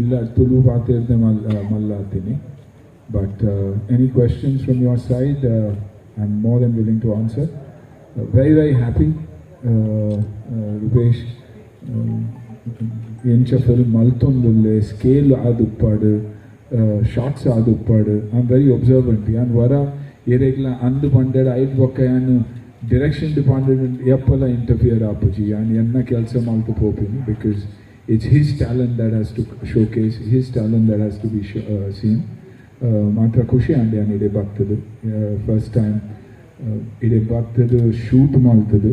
ಇಲ್ಲ, ತುಳು ಪಾತಿರ್ದೆ ಮಲ್ ಮಲ್ಲಾತೀನಿ. But any questions from your side I am more than willing to answer very very happy Rupesh ಎಂಚ film ಮಲ್ತೊಂದುಲ್ಲೆ scale ಆದುಪ್ಪಾಡು shorts ಆದುಪ್ಪಾಡು ಐ ಆಮ್ ವೆರಿ ಒಬ್ಸರ್ವೆಂಟ್ ಯಾನ್ ವರ ಏರೆಗ್ಲ ಅಂದು ಪಂಡೆಡ್ ಐಟ್ ಬೊಕ್ಕ ಯಾನ್ ಡೈರೆಕ್ಷನ್ ಡಿಪಾರ್ಟ್ಮೆಂಟ್ ಎಪ್ಪಲ ಇಂಟರ್ಫಿಯರ್ ಆಪುಜಿ. ಯಾನ್ ಎನ್ನ ಕೆಲಸ ಮಲ್ತು ಪೋಪಿನಿ because it's his talent that has to showcase his talent that has to be seen ಮಾತ್ರ ಖುಷಿ ಅಂಡೆ ಯಾನ್ ಇಡೆ ಬರ್ತದೆ ಫಸ್ಟ್ ಟೈಮ್ ಇಡೆ ಬರ್ತದೆ ಶೂಟ್ ಮಲ್ತದು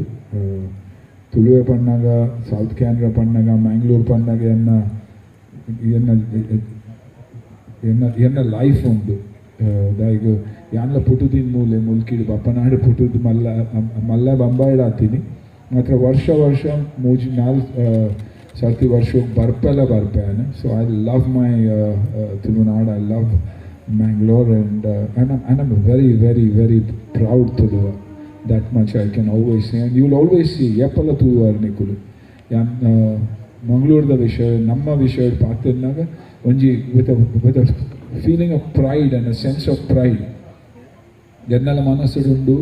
ತುಳುವೆ ಪಣ್ಣಾಗ ಸೌತ್ ಕ್ಯಾನ್ರಾ ಪಣ್ಣಾಗ ಮ್ಯಾಂಗ್ಳೂರ್ ಪಣ್ಣಾಗ ಎನ್ನ ಎನ್ನ ಎನ್ನ ಎನ್ನ ಲೈಫ್ ಉಂಟು ದಾಯಿಗ ಯಾನ್ಲ ಪುಟುದಿನ ಮೂಲೆ ಮುಲ್ಕಿಡು ಬಪ್ಪನಾಡು ಪುಟುದು ಮಲ್ಲ ಮಲ್ಲ ಬಂಬಾಯಿಡ ಆತೀನಿ ಮಾತ್ರ ವರ್ಷ ವರ್ಷ ಮೂಜಿ ನಾಲ್ ಸರ್ತಿ ವರ್ಷ ಬರ್ಪೆಲ್ಲ ಬರ್ಪೇನೆ so I love my Tulunadu I love Mangalore and and I'm very very very proud Tuluva that much I can always say. And you'll always see, ಎಪ್ಪಲ ತೂವಾರ್ ನಿಕುಲು ಯಾನ್ ಮಂಗಳೂರದ ವಿಷಯ ನಮ್ಮ ವಿಷಯ ಪಾತಿರ್ನಾಗ ಒಂಜಿ with with feeling of pride and a sense of pride ಎನ್ನೆಲ್ಲ ಮನಸ್ಸುಡುಂಡು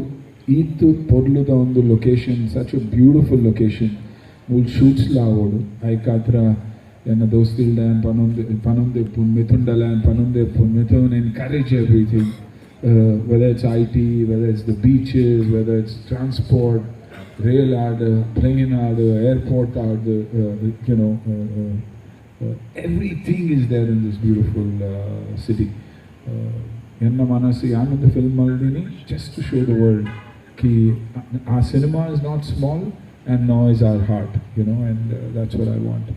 ಈತು ಪೊರ್ಲುದ ಒಂದು location such a beautiful location ಮೂಲ್ ಶೂಟ್ಸ್ ಲಾವೋಡು ಐಕಾತ್ರ ಎನ್ನ ದೋಸ್ತಿಲ್ದ ಪನೊಂದೆ ಪನೊಂದೆ ಪುನ್ ಮಿಥುಂಡಲ ಪನೊಂದೆ ಪುನ್ Mithun encourage everything uh, whether it's IT, whether it's the beaches, whether it's transport, rail order, plane order, airport order, uh, you know, uh, uh, uh, everything is there in this beautiful uh, city. ಎನ್ನ ಮನಸ್ಸು ಯಾನೊಂದು film ಮಾಡಿದೀನಿ just to show the world ಕಿ ಆ cinema is not small and noise is our heart you know and that's what I want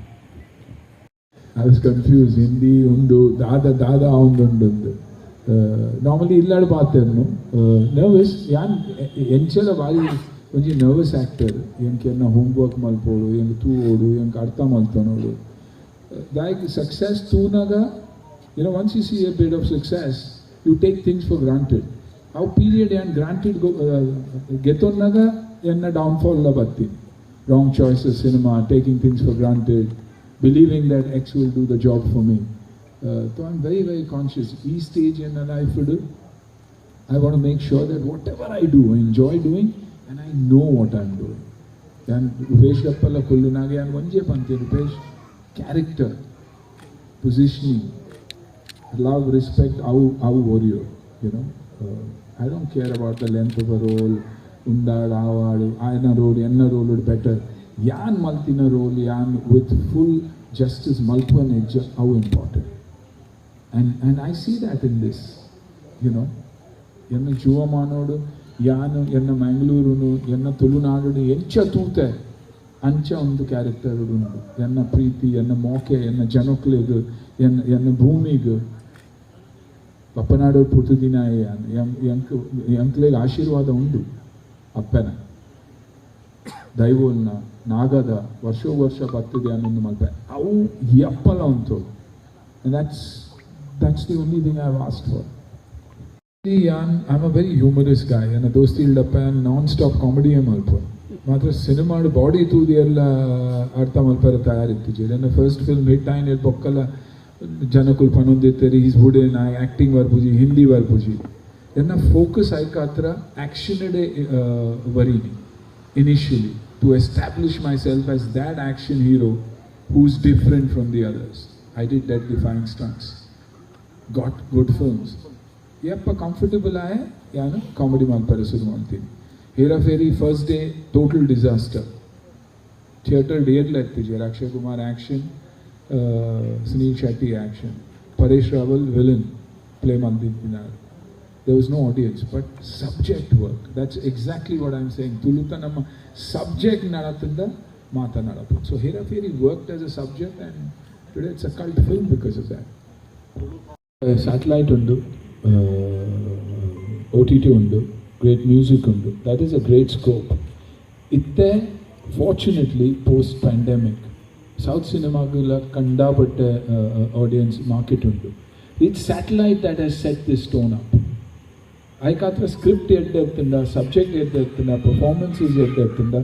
I was confuse Hindi ಉಂಡು ದಾದ ದಾದ ಒಂದೊಂದು normally ಇಲ್ಲಾಡು ಪಾತೆರ್ನು nervous ಯಾನ್ ಎಂಚಲ ಬಾರಿ ಒಂಜಿ ನರ್ವಸ್ ಆ್ಯಕ್ಟರ್ ಎಂಕ್ ಎನ್ನ ಹೋಮ್ವರ್ಕ್ ಮಲ್ಪೋಡು ಎಂಕ್ ತೂವೋಡು ಎಂಕ್ ಅರ್ಥ ಮಲ್ತನೋಡು ದಾಯಕ್ success ತೂನಾಗ you know once you see a bit of success you take things for granted ಅವು ಪೀರಿಯಡ್ ಆ್ಯಂಡ್ ಗ್ರಾಂಟೆಡ್ ಗೆತ್ತೊನ್ನಾಗ ಎನ್ನ ಡೌನ್ಫಾಲ್ ಬರ್ತೀನಿ wrong choices cinema taking things for granted believing that X will do the job for me Uh, so I'm very, very conscious. Each stage in my life, do, I want to make sure that whatever I do, I enjoy doing, and I know what I'm doing. And Rupesh Rappala Kullunage and Vanje Pante Rupesh, character, positioning, love, respect, our, our warrior, you know. Uh, I don't care about the length undad, avadu, ayana role, enna role better. Yan maltina role, yan with full justice, maltwan edge, how important. And, and I see that in this, you know. ಎನ್ನ ಜೀವ ಮಾಡೋಡು ಯಾನು ಎನ್ನ ಮ್ಯಾಂಗ್ಳೂರುನು ಎನ್ನ ತುಳುನಾಡುನು ಎಂಚ ತೂತೆ ಅಂಚ ಒಂದು character ಉಂಟು ಎನ್ನ ಪ್ರೀತಿ ಎನ್ನ ಮೋಕೆ ಎನ್ನ ಜನಕ್ಲಿಗೆ ಎನ್ನ ಎನ್ನ ಭೂಮಿಗೆ ಪಪ್ಪನಾಡು ಪುಟ್ಟು ದಿನ ಎಂಕ್ ಎಂಕ್ಲಿಗೆ ಆಶೀರ್ವಾದ ಉಂಟು ಅಪ್ಪನ ದೈವನ್ನ ನಾಗದ ವರ್ಷ ವರ್ಷ ಬರ್ತಿದೆ ಅನ್ನೊಂದು ಮಲ್ಪೆ ಅವು ಎಪ್ಪಲ್ಲ ಉಂಟು. That's that's the only thing I was for. I'm, I'm a very humorous guy ನನ್ನ ದೋಸ್ತಿ ಇಲ್ಲಪ್ಪ ನಾನ್ ಸ್ಟಾಪ್ ಕಾಮಿಡಿಯೇ ಮಲ್ಪ ಮಾತ್ರ ಸಿನಿಮಾಡು ಬಾಡಿ ತೂದಿ ಎಲ್ಲ ಅರ್ಥ ಮಲ್ಪರ ತಯಾರಿತ್ತು. ನನ್ನ ಫಸ್ಟ್ ಫಿಲ್ಮ್ ಹಿಟ್ ಆಯ್ನ ಬೊಕ್ಕಲ್ಲ ಜನಕ್ಕೂ ಪನೊಂದಿತ್ತರಿ ಈಸ್ ಬುಡೆ ನಾ ಆ್ಯಕ್ಟಿಂಗ್ ಬರ್ಪುಜಿ ಹಿಂದಿ त्यांना फोकस आहे कात्र ॲक्शनडे वरीनी initially to establish myself as that action hero who's different from the others. I did that defying stunts. Got good films. यप्पा comfortable आए या ना कॉमेडी माल पर सुन मानते Hera Pheri first day total disaster theatre dare लगते जे Akshay Kumar action Sunil Shetty action Paresh Rawal villain play मानती there was no audience but subject work that's exactly what i'm saying tuluta ನಮ್ಮ subject ನಡತ್ತಿಂದ ಮಾತನಾಡೋದು so Hera Pheri worked as a subject and today it's a cult film because of that satellite ಉಂಡು O T T ಉಂಡು great music ಉಂಡು that is a great scope ಇತ್ತೆ fortunately post pandemic south ಸಿನಿಮಾಗೆಲ್ಲ ಕಂಡಾಪಟ್ಟೆ audience market ಉಂಟು it's satellite that has set this stone up ಐಕಾತ್ರ script ಎದ್ದೆತ್ತಿಂದ subject ಎದ್ದೆತ್ತಿಂದ performances ಎದ್ದೆತ್ತಿಂದ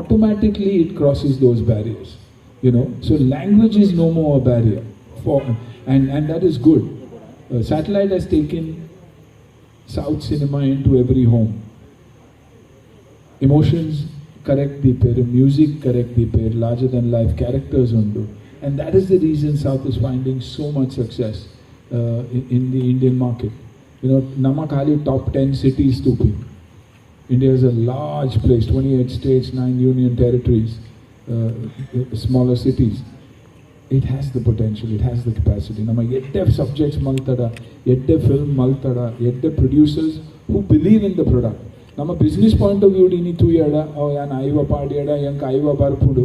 automatically it crosses those barriers you know so language is no more a barrier for, and, and that is good. Uh, satellite has taken South cinema into every home. Emotions correct the pair, music correct the pair, larger than life characters undo. And that is the reason South is finding so much success uh, in, in the Indian market. You know, Namakali top 10 cities to be. India is a large place, 28 states, 9 union territories, uh, smaller cities. It has the potential, it has the capacity. ನಮ್ಮ ಎಡ್ಡೆ subjects ಮಲ್ತಡ ಎಡ್ಡೆ film ಮಲ್ತಡ ಎಡ್ಡೆ producers who believe in the product ನಮ್ಮ business point of view ಡಿನಿ ತೂಯಡ ಅವ ಯಾನ್ ಐವ ಪಾಡ್ಯಡ ಯಂಕ ಐವ ಬರ್ಪುಡು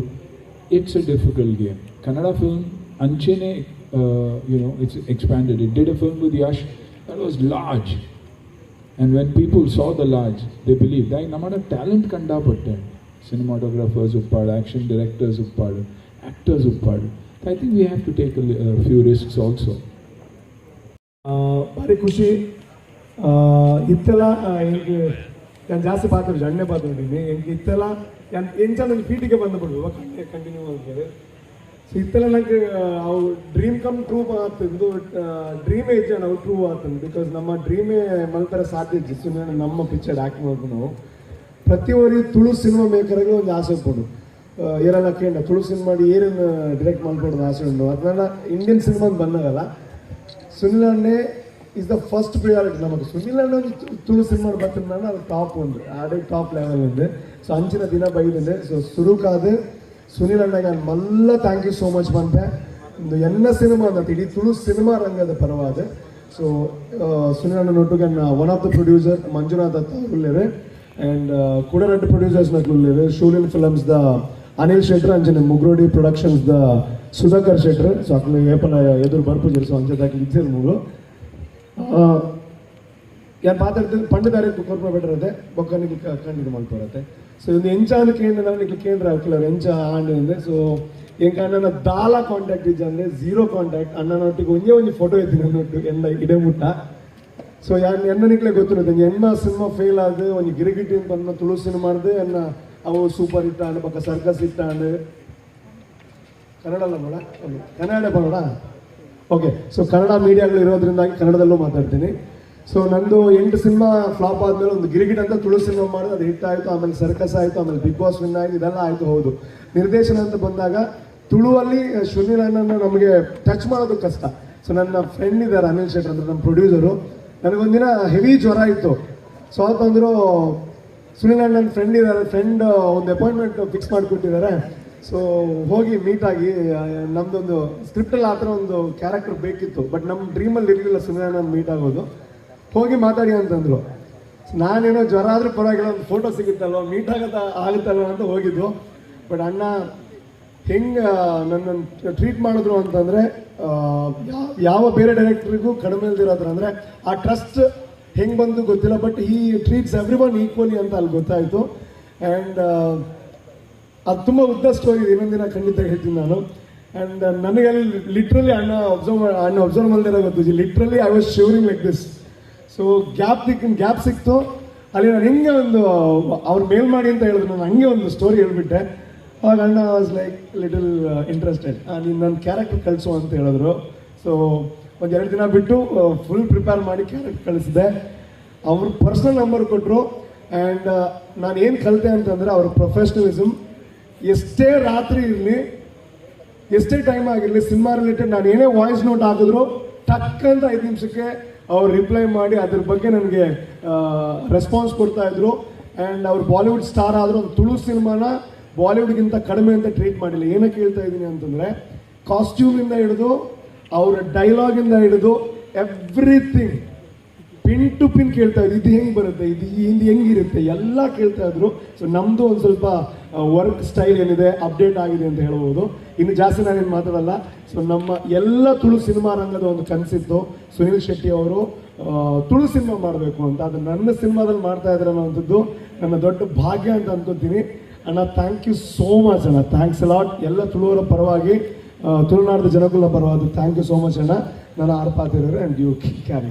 it's a difficult game Kannada film ಅಂಚೆನೆ you know it's expanded it did a film with Yash that was large. And when people saw the large, they believed. I namada talent kanda potte. Cinematographers uppadu, action directors uppadu, actors uppadu. I think we have to take a, a few risks also. ಭಾರಿ ಖುಷಿ ಇತ್ತೆಲ್ಲ ಹೆಂಗೆ ನಾನು ಜಾಸ್ತಿ ಪಾತ್ರ ಜಣ್ಣೆ ಪಾತ್ರ ಇದ್ದೀನಿ ಹೆಂಗೆ ಇತ್ತೆಲ್ಲ ಎಂಚ ನನ್ನ ಫೀಟಿಗೆ ಬಂದು ಬಿಡುವ ಕಂಟಿನ್ಯೂ ಅಂತ ಸೊ ಇತ್ತೆಲ್ಲ ನಂಗೆ ಅವು ಡ್ರೀಮ್ ಕಮ್ ಟ್ರೂ ಆಗ್ತಂದು ಡ್ರೀಮ್ ಏಜ್ ನಾವು ಟ್ರೂ ಆಗ್ತದೆ ಬಿಕಾಸ್ ನಮ್ಮ ಡ್ರೀಮೇ ಮಲ್ತರ ಸಾಧ್ಯ ಇತ್ತು ನಮ್ಮ ಪಿಕ್ಚರ್ ಆ್ಯಕ್ಟ್ ಮಾಡ್ಕೊಂಡು ನಾವು. ಪ್ರತಿಯೊಬ್ಬರಿ ತುಳು ಸಿನಿಮಾ ಮೇಕರ್ಗೆ ಒಂದು ಆಸೆ ಕೊಡು ಏರನ್ನ ಕೇಳ ತುಳು ಸಿನಿಮಾ ಏನೇನು ಡಿರೆಕ್ಟ್ ಮಾಡ್ಕೊಡೋದು ಆಸೆ ಉಂಟು. ಅದನ್ನ ಇಂಡಿಯನ್ ಸಿನಿಮಾ ಬಂದಾಗಲ್ಲ, ಸುನಿಲ್ ಅಣ್ಣೆ ಇಸ್ ದ ಫಸ್ಟ್ ಪ್ರಿಯಾರಿಟಿ ನಮಗೆ ಸುನಿಲ್ ಒಂದು ತುಳು ಸಿನಿಮಾ ಬರ್ತಿದ್ದಾನೆ ಅದು ಟಾಪ್ ಒಂದು. ಆಡೇ ಟಾಪ್ ಲೆವೆಲ್ ఉంది ಸೊ ಅಂಚಿನ ದಿನ ಬೈದಿದೆ ಸೊ ಸುರುಕಾದ ಸುನಿಲ್ ಅಣ್ಣಗೆ ನಾನು ಮಲ್ಲ ಥ್ಯಾಂಕ್ ಯು ಸೋ ಮಚ್ ಬಂದೆ. ಒಂದು ಎನ್ನ ಸಿನಿಮಾ ಅಂತ ಇಡೀ ತುಳು ಸಿನಿಮಾ ರಂಗದ ಪರವಾದ. ಸೊ ಸುನಿಲ್ ಅಣ್ಣ ಅಣ್ಣನೊಟ್ಟಿಗೆ one of the producer Manjunath ಉಳ್ಳೇರು and ಕೂಡ ಪ್ರೊಡ್ಯೂಸರ್ಸ್ ಉಳ್ಳೇರು ಶೂಲಿನ್ ಫಿಲಮ್ಸ್ ದ ಅನಿಲ್ ಶೆಟ್ರ್ ಅಂಜನ ಮುಗ್ರೋಡಿ ಪ್ರೊಡಕ್ಷನ್ಸ್ ದ ಸುಧಾಕರ್ ಶೆಟ್ರ್. ಸೊ ಅಕ್ಲು ಏಪನ ಎದುರು ಬರ್ಪುಜರು ಸೊ ಅಂಚದಾಗಿ ಇದ್ದಿರು ಮೂರು ಯಾರು ಮಾತಾಡ್ತಿದ್ದು ಪಂಡದಾರಿ ಬೊಕ್ಕ ಬೊಕ್ಕನಿಗೆ ಕಂಡಿದ್ದು ಮಾಡ್ಕೊಡತ್ತೆ ಸೊ ಇದು ಎಂಚಾನ ಕೇಂದ್ರ ನನಗೆ ಕೇಂದ್ರ ಹಾಕ್ಲರ್ ಎಂಚ ಆಂಡ್ ಸೊ ಎಂಕ ಅಣ್ಣನ ದಾಲ ಕಾಂಟ್ಯಾಕ್ಟ್ ಇದ್ದ ಅಂದ್ರೆ ಝೀರೋ ಕಾಂಟ್ಯಾಕ್ಟ್ ಅಣ್ಣನೊಟ್ಟಿಗೆ ಒಂದೇ ಒಂದು ಫೋಟೋ ಎತ್ತೀನಿ ನನ್ನೊಟ್ಟು ಎಲ್ಲ ಇಡೆ ಮುಟ್ಟ ಸೊ ಯಾರು ಎಣ್ಣನಿಕ್ಲೆ ಗೊತ್ತಿರುತ್ತೆ ಎಣ್ಣ ಸಿನಿಮಾ ಫೇಲ್ ಆದ, ಒಂದು ಗಿರಿಗಿಟಿ ಅಂತ ಅನ್ನ ತುಳು ಸಿನಿಮಾ ಮಾಡ್ದೆ ಎನ್ನ ಅವು ಸೂಪರ್ ಹಿಟ್ ಪಕ್ಕ ಸರ್ಕಸ್ ಹಿಟ್ ಕನ್ನಡ ಅಲ್ಲ ಬೇಡ ಕನ್ನಡ ಬರೋಣ? ಓಕೆ ಸೊ ಕನ್ನಡ ಮೀಡಿಯಾಗಳು ಇರೋದ್ರಿಂದಾಗಿ ಕನ್ನಡದಲ್ಲೂ ಮಾತಾಡ್ತೀನಿ. ಸೊ ನಂದು ಎಂಟು ಸಿನಿಮಾ ಫ್ಲಾಪ್ ಆದ್ಮೇಲೆ ಒಂದು ಗಿರಿಗಿಟ್ ಅಂತ ತುಳು ಸಿನಿಮಾ ಮಾಡಿದ್ರೆ ಅದು ಹಿಟ್ ಆಯಿತು, ಆಮೇಲೆ ಸರ್ಕಸ್ ಆಯಿತು, ಆಮೇಲೆ ಬಿಗ್ ಬಾಸ್ ವಿನ್ ಆಯಿತು, ಇದೆಲ್ಲ ಆಯಿತು, ಹೌದು. ನಿರ್ದೇಶನ ಅಂತ ಬಂದಾಗ ತುಳುವಲ್ಲಿ ಅಣ್ಣನ ನಮಗೆ ಟಚ್ ಮಾಡೋದು ಕಷ್ಟ. ಸೊ ನನ್ನ ಫ್ರೆಂಡ್ ಇದ್ದಾರೆ, ಅನಿಲ್ ಶೆಟ್ಟರ್ ಅಂದ್ರೆ ನಮ್ಮ ಪ್ರೊಡ್ಯೂಸರು ನನಗೊಂದಿನ ಹೆವಿ ಜ್ವರ ಇತ್ತು. ಸೊ ಅಂತಂದ್ರು ಸುನಿಲ್ ಅಣ್ಣನ ಫ್ರೆಂಡ್ ಇದ್ದಾರೆ ಫ್ರೆಂಡ್ ಒಂದು ಅಪಾಯಿಂಟ್ಮೆಂಟ್ ಫಿಕ್ಸ್ ಮಾಡಿಕೊಟ್ಟಿದ್ದಾರೆ. ಸೊ ಹೋಗಿ ಮೀಟ್ ಆಗಿ ನಮ್ದೊಂದು ಸ್ಕ್ರಿಪ್ಟಲ್ಲಿ ಆ ಥರ ಒಂದು ಕ್ಯಾರೆಕ್ಟರ್ ಬೇಕಿತ್ತು. ಬಟ್ ನಮ್ಮ ಡ್ರೀಮಲ್ಲಿ ಇರಲಿಲ್ಲ ಸುನಿಲ್ ಮೀಟ್ ಆಗೋದು. ಹೋಗಿ ಮಾತಾಡಿ ಅಂತಂದ್ರು. ನಾನೇನೋ ಜ್ವರ ಆದರೂ ಪರವಾಗಿಲ್ಲ, ಒಂದು ಫೋಟೋ ಸಿಗುತ್ತಲ್ವ ಮೀಟ್ ಆಗತ್ತ ಆಗುತ್ತಲ್ವ ಅಂತ ಹೋಗಿದ್ದು. ಬಟ್ ಅಣ್ಣ ಹೆಂಗೆ ನನ್ನನ್ನು ಟ್ರೀಟ್ ಮಾಡಿದ್ರು ಅಂತಂದ್ರೆ ಯಾವ ಬೇರೆ ಡೈರೆಕ್ಟ್ರಿಗೂ ಕಡಿಮೆ ಇಲ್ದಿರೋದ್ರ ಅಂದ್ರೆ, ಆ ಟ್ರಸ್ಟ್ ಹೆಂಗೆ ಬಂದು ಗೊತ್ತಿಲ್ಲ ಬಟ್ ಈ ಟ್ರೀಟ್ಸ್ ಎವ್ರಿ ಒನ್ ಈಕ್ವಲಿ ಅಂತ ಅಲ್ಲಿ ಗೊತ್ತಾಯ್ತು. ಆ್ಯಂಡ್ ಅದು ತುಂಬ ಉದ್ದ ಸ್ಟೋರಿ ದಿನ ಖಂಡಿತ ಹೇಳ್ತೀನಿ ನಾನು. ಆ್ಯಂಡ್ ನನಗೆ ಅಲ್ಲಿ ಲಿಟ್ರಲಿ ಅಣ್ಣ ಅಬ್ಸರ್ವ್ ಅಣ್ಣ ಅಬ್ಸರ್ವ್ ಮಾಡಿದಿರೋ ಗೊತ್ತಿ literally I was shivering like this so gap ಸಿಕ್ಕ ಗ್ಯಾಪ್ ಸಿಕ್ತು. ಅಲ್ಲಿ ನಾನು ಹೆಂಗೆ ಒಂದು, ಅವ್ರು ಮೇಲ್ ಮಾಡಿ ಅಂತ ಹೇಳಿದ್ರು, ನಾನು ಹಂಗೆ ಒಂದು ಸ್ಟೋರಿ ಹೇಳ್ಬಿಟ್ಟೆ. ಅವಾಗ ಅಣ್ಣ ವಾಸ್ ಲೈಕ್ ಲಿಟಲ್ ಇಂಟ್ರೆಸ್ಟೆಡ್ ನೀನು ನನ್ನ ಕ್ಯಾರೆಕ್ಟರ್ ಕಳಿಸು ಅಂತ ಹೇಳಿದ್ರು. ಸೊ ಒಂದು ಎರಡು ದಿನ ಬಿಟ್ಟು ಫುಲ್ ಪ್ರಿಪೇರ್ ಮಾಡಿ ಕ್ಯಾರೆಕ್ಟರ್ ಕಳಿಸಿದೆ. ಅವ್ರ ಪರ್ಸ್ನಲ್ ನಂಬರ್ ಕೊಟ್ಟರು ಆ್ಯಂಡ್ ನಾನು ಏನು ಕಲಿತೆ ಅಂತಂದರೆ, ಅವ್ರ ಪ್ರೊಫೆಷ್ನಲಿಸಮ್ ಎಷ್ಟೇ ರಾತ್ರಿ ಇರಲಿ, ಎಷ್ಟೇ ಟೈಮ್ ಆಗಿರಲಿ ಸಿನಿಮಾ ರಿಲೇಟೆಡ್ ನಾನು ಏನೇ ವಾಯ್ಸ್ ನೋಟ್ ಹಾಕಿದ್ರು, ಟಕ್ ಅಂತ ಐದು ನಿಮಿಷಕ್ಕೆ ಅವ್ರು ರಿಪ್ಲೈ ಮಾಡಿ ಅದ್ರ ಬಗ್ಗೆ ನನಗೆ ರೆಸ್ಪಾನ್ಸ್ ಕೊಡ್ತಾ ಇದ್ರು. ಆ್ಯಂಡ್ ಅವ್ರು ಬಾಲಿವುಡ್ ಸ್ಟಾರ್ ಆದರೂ ಒಂದು ತುಳು ಸಿನಿಮಾನ ಬಾಲಿವುಡ್ಗಿಂತ ಕಡಿಮೆ ಅಂತ ಟ್ರೀಟ್ ಮಾಡಿಲ್ಲ. ಏನಕ್ಕೆ ಹೇಳ್ತಾ ಇದ್ದೀನಿ ಅಂತಂದರೆ ಕಾಸ್ಟ್ಯೂಮಿಂದ ಹಿಡಿದು, ಅವರ ಡೈಲಾಗಿಂದ ಹಿಡಿದು ಎವ್ರಿಥಿಂಗ್ ಪಿನ್ ಟು ಪಿನ್ ಕೇಳ್ತಾ ಇದ್ರು. ಇದು ಹೆಂಗೆ ಬರುತ್ತೆ? ಇದು ಹಿಂದೆ ಹೆಂಗಿರುತ್ತೆ? ಎಲ್ಲ ಕೇಳ್ತಾ ಇದ್ರು. ಸೊ ನಮ್ಮದು ಒಂದು ಸ್ವಲ್ಪ ವರ್ಕ್ ಸ್ಟೈಲ್ ಏನಿದೆ ಅಪ್ಡೇಟ್ ಆಗಿದೆ ಅಂತ ಹೇಳ್ಬೋದು. ಇನ್ನು ಜಾಸ್ತಿ ನಾನೇನು ಮಾತಾಡಲ್ಲ. ಸೊ ನಮ್ಮ ಎಲ್ಲ ತುಳು ಸಿನಿಮಾ ರಂಗದ ಒಂದು ಕನಸಿತ್ತು. ಸುನಿಲ್ ಶೆಟ್ಟಿ ಅವರು ತುಳು ಸಿನಿಮಾ ಮಾಡಬೇಕು ಅಂತ. ಅದು ನನ್ನ ಸಿನಿಮಾದಲ್ಲಿ ಮಾಡ್ತಾ ಇದ್ದಾರೆ ಅನ್ನೋವಂಥದ್ದು ನನ್ನ ದೊಡ್ಡ ಭಾಗ್ಯ ಅಂತ ಅನ್ಕೋತೀನಿ. ಅಣ್ಣ ಥ್ಯಾಂಕ್ ಯು ಸೋ ಮಚ್ ಅಣ್ಣ. ಥ್ಯಾಂಕ್ಸ್ ಲಾಟ್ ಎಲ್ಲ ತುಳುವರ ಪರವಾಗಿ ತುಳುನಾಡದ ಜನಗಳ ಪರವಾಗಿ ಥ್ಯಾಂಕ್ ಯು ಸೋ ಮಚ್ ಅಣ್ಣ. ನನ್ನ ಆರ್ಪಾತಿರೋರು ಆ್ಯಂಡ್ ಯು ಕ್ಯಾರಿ